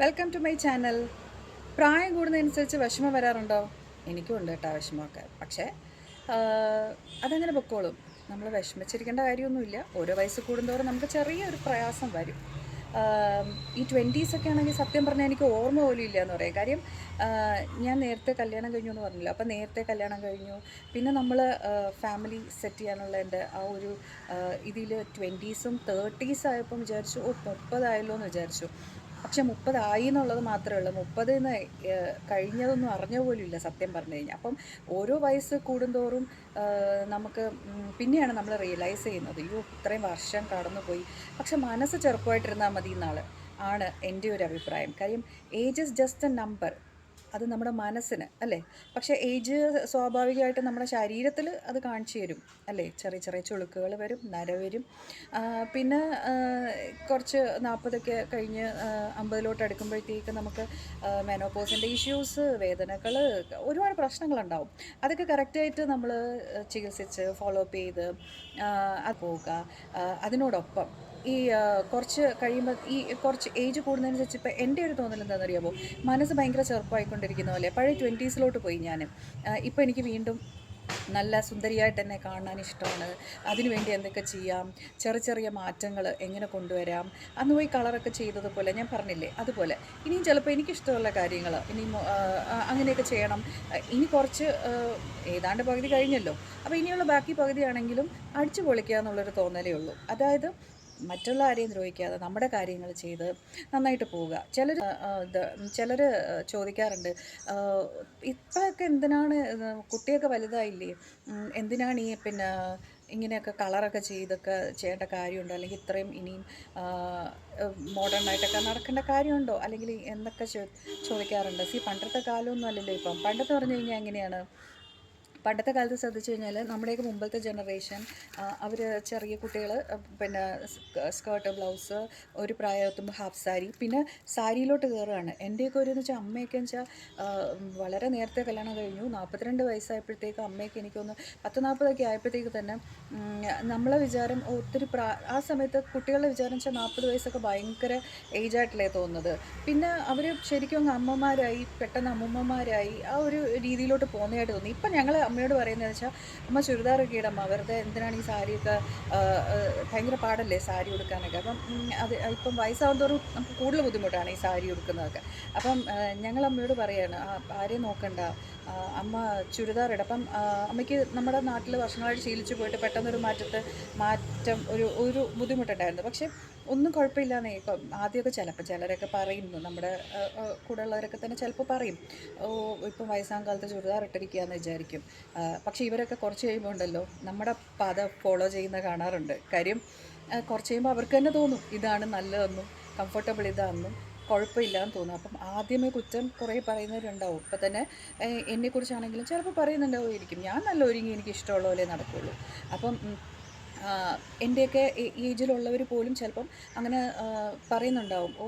Welcome to my channel പ്രായം കൂടുന്നതനുസരിച്ച് വിഷമം വരാറുണ്ടോ? എനിക്കും ഉണ്ട് കേട്ടോ വിഷമമൊക്കെ. പക്ഷേ അതങ്ങനെ പൊക്കോളും. നമ്മൾ വിഷമിച്ചിരിക്കേണ്ട കാര്യമൊന്നുമില്ല. ഓരോ വയസ്സ് കൂടുന്തോറും നമുക്ക് ചെറിയൊരു പ്രയാസം വരും. ഈ ട്വന്റീസൊക്കെ ആണെങ്കിൽ സത്യം പറഞ്ഞാൽ എനിക്ക് ഓർമ്മ പോലും ഇല്ല എന്ന് പറയാം. കാര്യം ഞാൻ നേരത്തെ കല്യാണം കഴിഞ്ഞു എന്ന് പറഞ്ഞില്ല? അപ്പം നേരത്തെ കല്യാണം കഴിഞ്ഞു. പിന്നെ നമ്മൾ ഫാമിലി സെറ്റ് ചെയ്യാനുള്ള എന്റെ ആ ഒരു ഇതിൽ ട്വന്റീസും തേർട്ടീസ് ആയപ്പം വിചാരിച്ചു ഓ മുപ്പതായല്ലോ എന്ന് വിചാരിച്ചു. പക്ഷെ മുപ്പതായി എന്നുള്ളത് മാത്രമേ ഉള്ളൂ. മുപ്പത് എന്ന് കഴിഞ്ഞതൊന്നും അറിഞ്ഞ പോലും ഇല്ല സത്യം പറഞ്ഞു കഴിഞ്ഞാൽ. അപ്പം ഓരോ വയസ്സ് കൂടുന്തോറും നമുക്ക് പിന്നെയാണ് നമ്മൾ റിയലൈസ് ചെയ്യുന്നത്. അയ്യോ ഇത്രയും വർഷം കടന്നുപോയി. പക്ഷെ മനസ്സ് ചെറുപ്പമായിട്ടിരുന്നാൽ മതി എന്നാൾ ആണ് എന്റെ ഒരു അഭിപ്രായം. കാര്യം age is just a number അത് നമ്മുടെ മനസ്സിന് അല്ലേ? പക്ഷേ ഏജ് സ്വാഭാവികമായിട്ട് നമ്മുടെ ശരീരത്തിൽ അത് കാണിച്ചു തരും അല്ലേ? ചെറിയ ചെറിയ ചുളുക്കുകൾ വരും നര വരും. പിന്നെ കുറച്ച് നാൽപ്പതൊക്കെ കഴിഞ്ഞ് അമ്പതിലോട്ട് അടുക്കുമ്പോഴത്തേക്ക് നമുക്ക് മെനോപോസിന്റെ ഇഷ്യൂസ് വേദനകൾ ഒരുപാട് പ്രശ്നങ്ങളുണ്ടാവും. അതൊക്കെ കറക്റ്റായിട്ട് നമ്മൾ ചികിത്സിച്ച് ഫോളോ അപ്പ് ചെയ്ത് പോവുക. അതിനോടൊപ്പം ഈ കുറച്ച് കഴിയുമ്പോൾ ഈ കുറച്ച് ഏജ് കൂടുന്നതിനനുസരിച്ച് ഇപ്പോൾ എന്റെ ഒരു തോന്നൽ എന്താണെന്ന് അറിയാമോ മനസ്സ് ഭയങ്കര ചെറുപ്പമായിക്കൊണ്ടിരിക്കുന്ന പോലെ. പഴയ ട്വന്റീസിലോട്ട് പോയി ഞാൻ ഇപ്പോൾ എനിക്ക് വീണ്ടും നല്ല സുന്ദരിയായിട്ട് തന്നെ കാണാൻ ഇഷ്ടമാണ്. അതിനുവേണ്ടി എന്തൊക്കെ ചെയ്യാം? ചെറിയ ചെറിയ മാറ്റങ്ങൾ എങ്ങനെ കൊണ്ടുവരാം? അന്ന് പോയി കളറൊക്കെ ചെയ്തതുപോലെ ഞാൻ പറഞ്ഞില്ലേ? അതുപോലെ. ഇനിയും ചിലപ്പോൾ എനിക്കിഷ്ടമുള്ള കാര്യങ്ങൾ ഇനി അങ്ങനെയൊക്കെ ചെയ്യണം. ഇനി കുറച്ച് ഏതാണ്ട് പകുതി കഴിഞ്ഞല്ലോ. അപ്പോൾ ഇനിയുള്ള ബാക്കി പകുതിയാണെങ്കിലും അടിച്ചു പൊളിക്കുക എന്നുള്ളൊരു തോന്നലേ ഉള്ളൂ. അതായത് മറ്റുള്ള ആരെയും ദ്രോഹിക്കാതെ നമ്മുടെ കാര്യങ്ങൾ ചെയ്ത് നന്നായിട്ട് പോവുക. ചിലർ ചിലർ ചോദിക്കാറുണ്ട് ഇപ്പോഴൊക്കെ എന്തിനാണ് കുട്ടിയൊക്കെ വലുതായില്ലേ എന്തിനാണ് ഈ പിന്നെ ഇങ്ങനെയൊക്കെ കളറൊക്കെ ചെയ്തൊക്കെ ചെയ്യേണ്ട കാര്യമുണ്ടോ? അല്ലെങ്കിൽ ഇത്രയും ഇനിയും മോഡേൺ ആയിട്ടൊക്കെ നടക്കേണ്ട കാര്യമുണ്ടോ? അല്ലെങ്കിൽ എന്നൊക്കെ ചോ- ചോദിക്കാറുണ്ട്. സി പണ്ടത്തെ കാലമൊന്നും അല്ലല്ലോ ഇപ്പം. പണ്ടത്തെ പറഞ്ഞു കഴിഞ്ഞാൽ എങ്ങനെയാണ് പണ്ടത്തെ കാലത്ത് ശ്രദ്ധിച്ചു കഴിഞ്ഞാൽ നമ്മുടെയൊക്കെ മുമ്പത്തെ ജനറേഷൻ അവർ ചെറിയ കുട്ടികൾ പിന്നെ സ്കേർട്ട് ബ്ലൗസ് ഒരു പ്രായമെത്തുമ്പോൾ ഹാഫ് സാരി പിന്നെ സാരിയിലോട്ട് കയറുകയാണ് എന്റെയൊക്കെ ഒരു എന്ന് വെച്ചാൽ അമ്മയൊക്കെ വെച്ചാൽ വളരെ നേരത്തെ കല്യാണം കഴിഞ്ഞു. നാൽപ്പത്തിരണ്ട് വയസ്സായപ്പോഴത്തേക്ക് അമ്മയൊക്കെ എനിക്കൊന്ന് പത്ത് നാൽപ്പതൊക്കെ ആയപ്പോഴത്തേക്ക് തന്നെ നമ്മളെ വിചാരം ഒത്തിരി പ്രാ ആ സമയത്ത് കുട്ടികളുടെ വിചാരം വെച്ചാൽ നാൽപ്പത് വയസ്സൊക്കെ ഭയങ്കര ഏജായിട്ടല്ലേ തോന്നുന്നത്. പിന്നെ അവർ ശരിക്കും അമ്മമാരായി പെട്ടെന്ന് അമ്മൂമ്മമാരായി ആ ഒരു രീതിയിലോട്ട് പോകുന്നതായിട്ട് തോന്നി. ഇപ്പം ഞങ്ങൾ അമ്മയോട് പറയുന്നത് വെച്ചാൽ അമ്മ ചുരിദാറൊക്കെ ഇടമ്മ വെറുതെ എന്തിനാണ് ഈ സാരിയൊക്കെ ഭയങ്കര പാടല്ലേ സാരി ഉടുക്കാനൊക്കെ? അപ്പം അത് ഇപ്പം വയസ്സാവും നമുക്ക് കൂടുതൽ ബുദ്ധിമുട്ടാണ് ഈ സാരി ഉടുക്കുന്നതൊക്കെ. അപ്പം ഞങ്ങൾ അമ്മയോട് പറയാണ് "ആ, ആരെയും നോക്കണ്ട അമ്മ ചുരിദാർ ഇട. അപ്പം അമ്മയ്ക്ക് നമ്മുടെ നാട്ടിൽ വർഷങ്ങളായിട്ട് ശീലിച്ചു പോയിട്ട് പെട്ടെന്നൊരു മാറ്റത്ത് മാറ്റം ഒരു ഒരു ബുദ്ധിമുട്ടുണ്ടായിരുന്നു. പക്ഷേ ഒന്നും കുഴപ്പമില്ലാന്നേ ഇപ്പം ആദ്യമൊക്കെ ചിലപ്പോൾ ചിലരൊക്കെ പറയുന്നു നമ്മുടെ കൂടെ ഉള്ളവരൊക്കെ തന്നെ ചിലപ്പോൾ പറയും ഓ ഇപ്പം വയസ്സാം കാലത്ത് ചുരിദാർ ഇട്ടിരിക്കുകയെന്ന് വിചാരിക്കും. ആ, പക്ഷേ ഇവരൊക്കെ കുറച്ച് കഴിയുമ്പോൾ ഉണ്ടല്ലോ നമ്മുടെ പാത ഫോളോ ചെയ്യുന്ന കാണാറുണ്ട്. കാര്യം കുറച്ച് കഴിയുമ്പോൾ അവർക്ക് തന്നെ തോന്നും ഇതാണ് നല്ലതെന്നും കംഫർട്ടബിൾ ഇതാണെന്നും കുഴപ്പമില്ല എന്ന് തോന്നും. അപ്പം ആദ്യമേ കുറ്റം കുറേ പറയുന്നവരുണ്ടാവും. ഇപ്പം തന്നെ എന്നെക്കുറിച്ചാണെങ്കിലും ചിലപ്പോൾ പറയുന്നുണ്ടാവുമായിരിക്കും. ഞാൻ നല്ല ഒരുങ്ങി എനിക്ക് ഇഷ്ടമുള്ള പോലെ നടക്കുകയുള്ളൂ അപ്പം എന്റെയൊക്കെ ഏജിലുള്ളവർ പോലും ചിലപ്പം അങ്ങനെ പറയുന്നുണ്ടാവും ഓ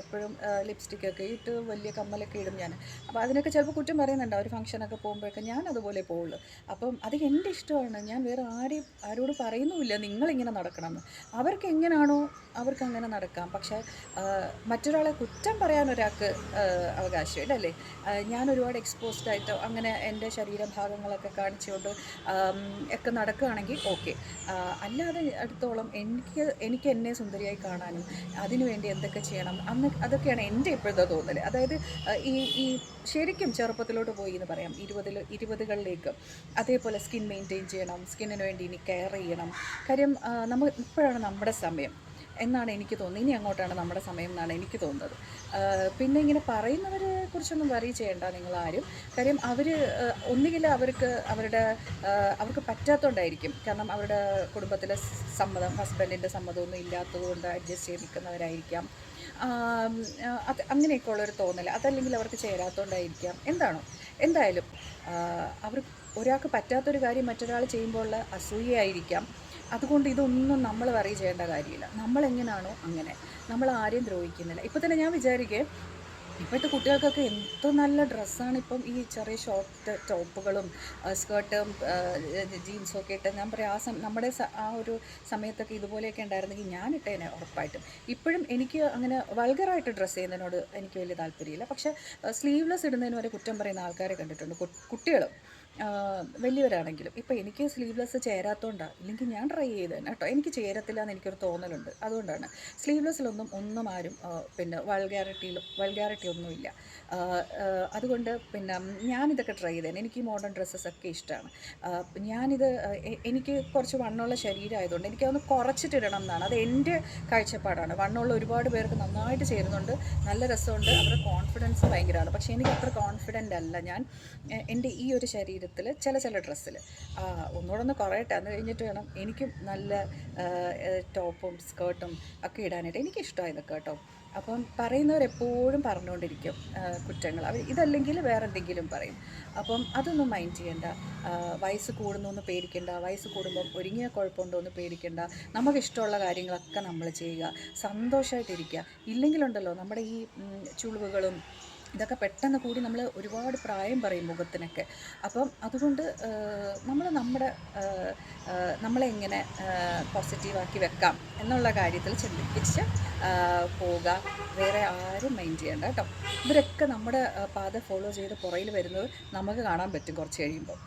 എപ്പോഴും ലിപ്സ്റ്റിക്കൊക്കെ ഇട്ട് വലിയ കമ്മലൊക്കെ ഇടും ഞാൻ. അപ്പോൾ അതിനൊക്കെ ചിലപ്പോൾ കുറ്റം പറയുന്നുണ്ടാവും ഒരു ഫംഗ്ഷനൊക്കെ പോകുമ്പോഴൊക്കെ ഞാൻ അതുപോലെ പോവുള്ളൂ. അപ്പം അത് എന്റെ ഇഷ്ടമാണ് ഞാൻ വേറെ ആരെയും ആരോട് പറയുന്നുമില്ല നിങ്ങളിങ്ങനെ നടക്കണമെന്ന് അവർക്ക് എങ്ങനെയാണോ അവർക്ക് അങ്ങനെ നടക്കാം. പക്ഷേ മറ്റൊരാളെ കുറ്റം പറയാൻ ഒരാൾക്ക് അവകാശമില്ല അല്ലേ? ഞാൻ ഒരുപാട് എക്സ്പോസ്ഡ് ആയിട്ടോ അങ്ങനെ എന്റെ ശരീരഭാഗങ്ങളൊക്കെ കാണിച്ചുകൊണ്ട് ഒക്കെ നടക്കുകയാണെങ്കിൽ ഓക്കെ. അല്ലാതെ അടുത്തോളം എനിക്ക് എനിക്ക് എന്നെ സുന്ദരിയായി കാണാനും അതിനുവേണ്ടി എന്തൊക്കെ ചെയ്യണം അന്ന് അതൊക്കെയാണ് എന്റെ ഇപ്പോഴത്തെ തോന്നൽ അതായത് ഈ ഈ ശരിക്കും ചെറുപ്പത്തിലോട്ട് പോയി എന്ന് പറയാം. ഇരുപതിൽ ഇരുപതുകളിലേക്ക് അതേപോലെ സ്കിൻ മെയിന്റെയിൻ ചെയ്യണം സ്കിന്നിന് വേണ്ടി ഇനി കെയർ ചെയ്യണം. കാര്യം നമ്മൾ ഇപ്പോഴാണ് നമ്മുടെ സമയം. എന്നാണ് എനിക്ക് തോന്നുന്നത്. ഇനി അങ്ങോട്ടാണ് നമ്മുടെ സമയം എന്നാണ് എനിക്ക് തോന്നുന്നത്. പിന്നെ ഇങ്ങനെ പറയുന്നവരെ കുറിച്ചൊന്നും വറി ചെയ്യേണ്ട നിങ്ങൾ ആരും. കാര്യം അവർ ഒന്നുകിൽ അവർക്ക് അവരുടെ അവർക്ക് പറ്റാത്തതുകൊണ്ടായിരിക്കും കാരണം അവരുടെ കുടുംബത്തിലെ സമ്മതം ഹസ്ബൻഡിന്റെ സമ്മതമൊന്നും ഇല്ലാത്തതുകൊണ്ട് അഡ്ജസ്റ്റ് ചെയ്ത് നിൽക്കുന്നവരായിരിക്കാം. അത് അങ്ങനെയൊക്കെ ഉള്ളൊരു തോന്നൽ അതല്ലെങ്കിൽ അവർക്ക് ചേരാത്തതുകൊണ്ടായിരിക്കാം എന്താണോ? എന്തായാലും അവർ ഒരാൾക്ക് പറ്റാത്തൊരു കാര്യം മറ്റൊരാൾ ചെയ്യുമ്പോൾ ഉള്ള അസൂയയായിരിക്കാം. അതുകൊണ്ട് ഇതൊന്നും നമ്മൾ വറി ചെയ്യേണ്ട കാര്യമില്ല. നമ്മൾ അങ്ങനെ. നമ്മൾ ആരെയും ദ്രോഹിക്കുന്നില്ല. ഇപ്പോൾ തന്നെ ഞാൻ വിചാരിക്കേ ഇപ്പോഴത്തെ കുട്ടികൾക്കൊക്കെ എന്ത് നല്ല ഡ്രസ്സാണ് ഇപ്പം ഈ ചെറിയ ഷോർട്ട് ടോപ്പുകളും സ്കേർട്ടും ജീൻസും ഒക്കെ ഇട്ട് ഞാൻ പറയാം ആ നമ്മുടെ ആ ഒരു സമയത്തൊക്കെ ഇതുപോലെയൊക്കെ ഉണ്ടായിരുന്നെങ്കിൽ ഞാൻ ഇട്ടേനെ ഉറപ്പായിട്ടും. ഇപ്പോഴും എനിക്ക് അങ്ങനെ വൾഗറായിട്ട് ഡ്രസ്സ് ചെയ്യുന്നതിനോട് എനിക്ക് വലിയ താല്പര്യമില്ല. പക്ഷേ സ്ലീവ്ലെസ് ഇടുന്നതിന് വരെ കുറ്റം പറയുന്ന ആൾക്കാരെ കണ്ടിട്ടുണ്ട്. കുട്ടികളും. വലിയവരാണെങ്കിലും. ഇപ്പോൾ എനിക്ക് സ്ലീവ്ലെസ് ചേരാത്തതുകൊണ്ടാണ് ഇല്ലെങ്കിൽ ഞാൻ ട്രൈ ചെയ്ത് കേട്ടോ. എനിക്ക് ചേരത്തില്ല എന്ന് എനിക്കൊരു തോന്നലുണ്ട്. അതുകൊണ്ടാണ്. സ്ലീവ്ലെസ്സിലൊന്നും ഒന്നും ആരും പിന്നെ വൾഗാരിറ്റിയിലും വൾഗാരിറ്റി ഒന്നുമില്ല അതുകൊണ്ട് പിന്നെ ഞാനിതൊക്കെ ട്രൈ ചെയ്തേനെ എനിക്ക് ഈ മോഡേൺ ഡ്രസ്സസ് ഒക്കെ ഇഷ്ടമാണ് ഞാനിത് എനിക്ക് കുറച്ച് വണ്ണമുള്ള ശരീരമായതുകൊണ്ട് എനിക്കതൊന്ന് കുറച്ചിട്ടിടണം എന്നാണ് അത് എന്റെ കാഴ്ചപ്പാടാണ്. വണ്ണമുള്ള ഒരുപാട് പേർക്ക് നന്നായിട്ട് ചേരുന്നുണ്ട്. നല്ല രസമുണ്ട്. അവരുടെ കോൺഫിഡൻസ് ഭയങ്കരമാണ്. പക്ഷേ എനിക്ക് അത്ര കോൺഫിഡന്റ് അല്ല ഞാൻ. എന്റെ ഈ ഒരു ശരീരത്തിൽ ചില ചില ഡ്രസ്സിൽ ഒന്നുകൂടെ ഒന്ന് കുറയട്ടെ അന്ന് കഴിഞ്ഞിട്ട് വേണം എനിക്കും നല്ല ടോപ്പും സ്കേർട്ടും ഒക്കെ ഇടാനായിട്ട്. എനിക്ക് ഇതൊക്കെ കേട്ടോ അപ്പം പറയുന്നവരെപ്പോഴും പറഞ്ഞുകൊണ്ടിരിക്കും കുറ്റങ്ങൾ. അവർ ഇതല്ലെങ്കിൽ വേറെ എന്തെങ്കിലും പറയും. അപ്പം അതൊന്നും മൈൻഡ് ചെയ്യണ്ട. വയസ്സ് കൂടുന്നു എന്ന് പേടിക്കണ്ട. വയസ്സ് കൂടുമ്പം ഒരുങ്ങിയ കുഴപ്പമുണ്ടോ എന്ന് പേടിക്കണ്ട. നമുക്കിഷ്ടമുള്ള കാര്യങ്ങളൊക്കെ നമ്മൾ ചെയ്യുക. സന്തോഷമായിട്ടിരിക്കുക. ഇല്ലെങ്കിലുണ്ടല്ലോ നമ്മുടെ ഈ ചുളിവുകളും ഇതൊക്കെ പെട്ടെന്ന് കൂടി നമ്മൾ ഒരുപാട് പ്രായം പറയും മുഖത്തിനൊക്കെ. അപ്പം അതുകൊണ്ട് നമ്മൾ നമ്മുടെ നമ്മളെങ്ങനെ പോസിറ്റീവാക്കി വെക്കാം എന്നുള്ള കാര്യത്തിൽ ചിന്തിപ്പിച്ച് പോവുക. വേറെ ആരും മൈൻഡ് ചെയ്യേണ്ട കേട്ടോ. ഇവരൊക്കെ നമ്മുടെ പാത ഫോളോ ചെയ്ത് പുറയിൽ വരുന്നത് നമുക്ക് കാണാൻ പറ്റും കുറച്ച് കഴിയുമ്പോൾ